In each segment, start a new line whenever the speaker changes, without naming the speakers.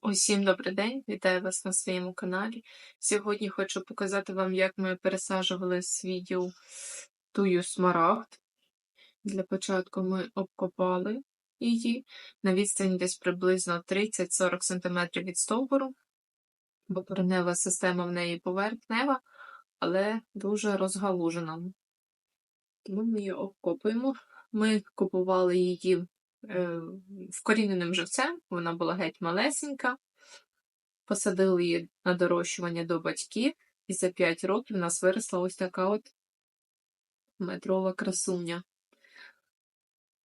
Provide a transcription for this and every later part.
Усім добрий день, вітаю вас на своєму каналі. Сьогодні хочу показати вам, як ми пересаджували свію тую смарагд. Для початку ми обкопали її на відстані десь приблизно 30-40 см від стовбуру, бо коренева система в неї поверхнева, але дуже розгалужена. Тому ми її обкопуємо. Ми купували її вкоріненим живцем, вона була геть малесенька. Посадили її на дорощування до батьків, і за 5 років у нас виросла ось така от метрова красуня.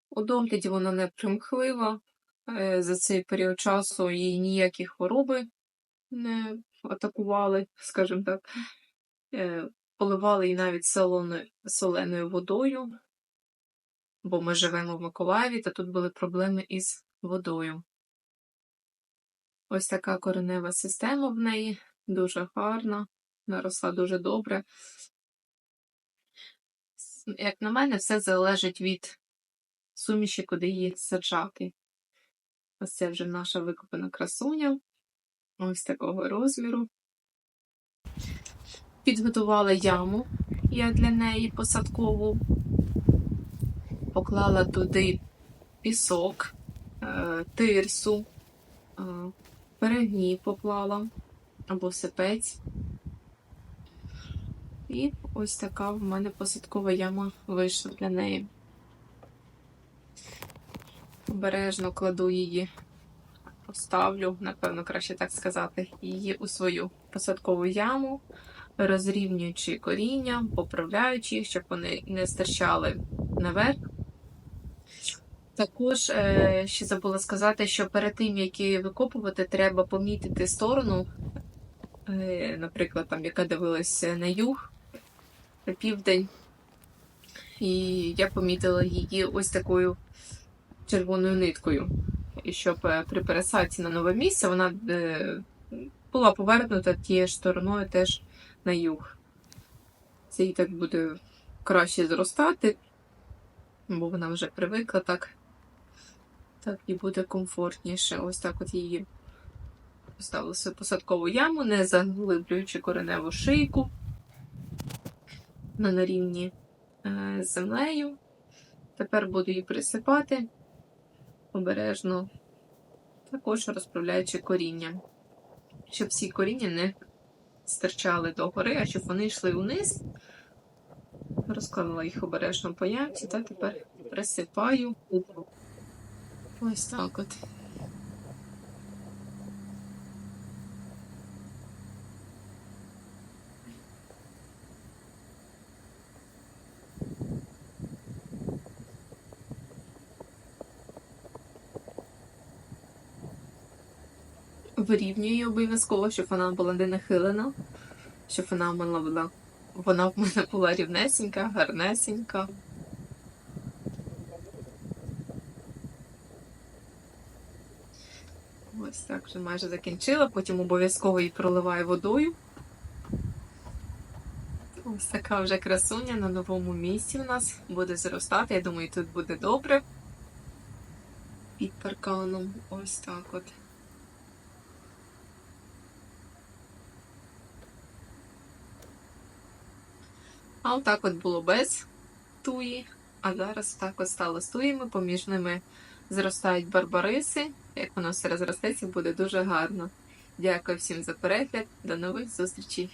У догляді вона не примхлива. Е, За цей період часу її ніякі хвороби не атакували, скажімо так. Е, Поливали її навіть соленою водою, бо ми живемо в Миколаєві, та тут були проблеми із водою. Ось така коренева система в неї, дуже гарна, наросла дуже добре. Як на мене, все залежить від суміші, куди її саджати. Ось це вже наша викопана красуня, ось такого розміру. Підготувала яму я для неї посадкову, поклала туди пісок, е, тирсу, е, перегній поклала або сипець. І ось така в мене посадкова яма вийшла для неї. Обережно кладу її, поставлю, напевно, краще так сказати, її у свою посадкову яму, розрівнюючи коріння, поправляючи їх, щоб вони не стирчали наверх. Також е, ще забула сказати, що перед тим, як її викопувати, треба помітити сторону, е, наприклад, там, яка дивилася на юг, на південь. І я помітила її ось такою червоною ниткою. І щоб е, при пересадці на нове місце вона е, була повернута тією стороною теж на юг. Це їй так буде краще зростати, бо вона вже привикла так. Так і буде комфортніше. Ось так от її поставили посадкову яму, не заглиблюючи кореневу шийку. На рівні е, з землею. Тепер буду її присипати обережно, також розправляючи коріння, щоб всі коріння не стирчали догори, а щоб вони йшли вниз. Розклала їх обережно по ямці, та тепер присипаю. Ось так от. Вирівнюю обов'язково, щоб вона була не нахилена, щоб вона в мене була, вона в мене була рівнесенька, гарнесенька. Ось так вже майже закінчила, потім обов'язково її проливаю водою. Ось така вже красуня на новому місці у нас буде зростати. Я думаю, тут буде добре. Під парканом. Ось так от. А отак от було без туї, а зараз так от стало з туями, поміж ними зростають барбариси. Як воно все розростеться, буде дуже гарно. Дякую всім за перегляд. До нових зустрічей!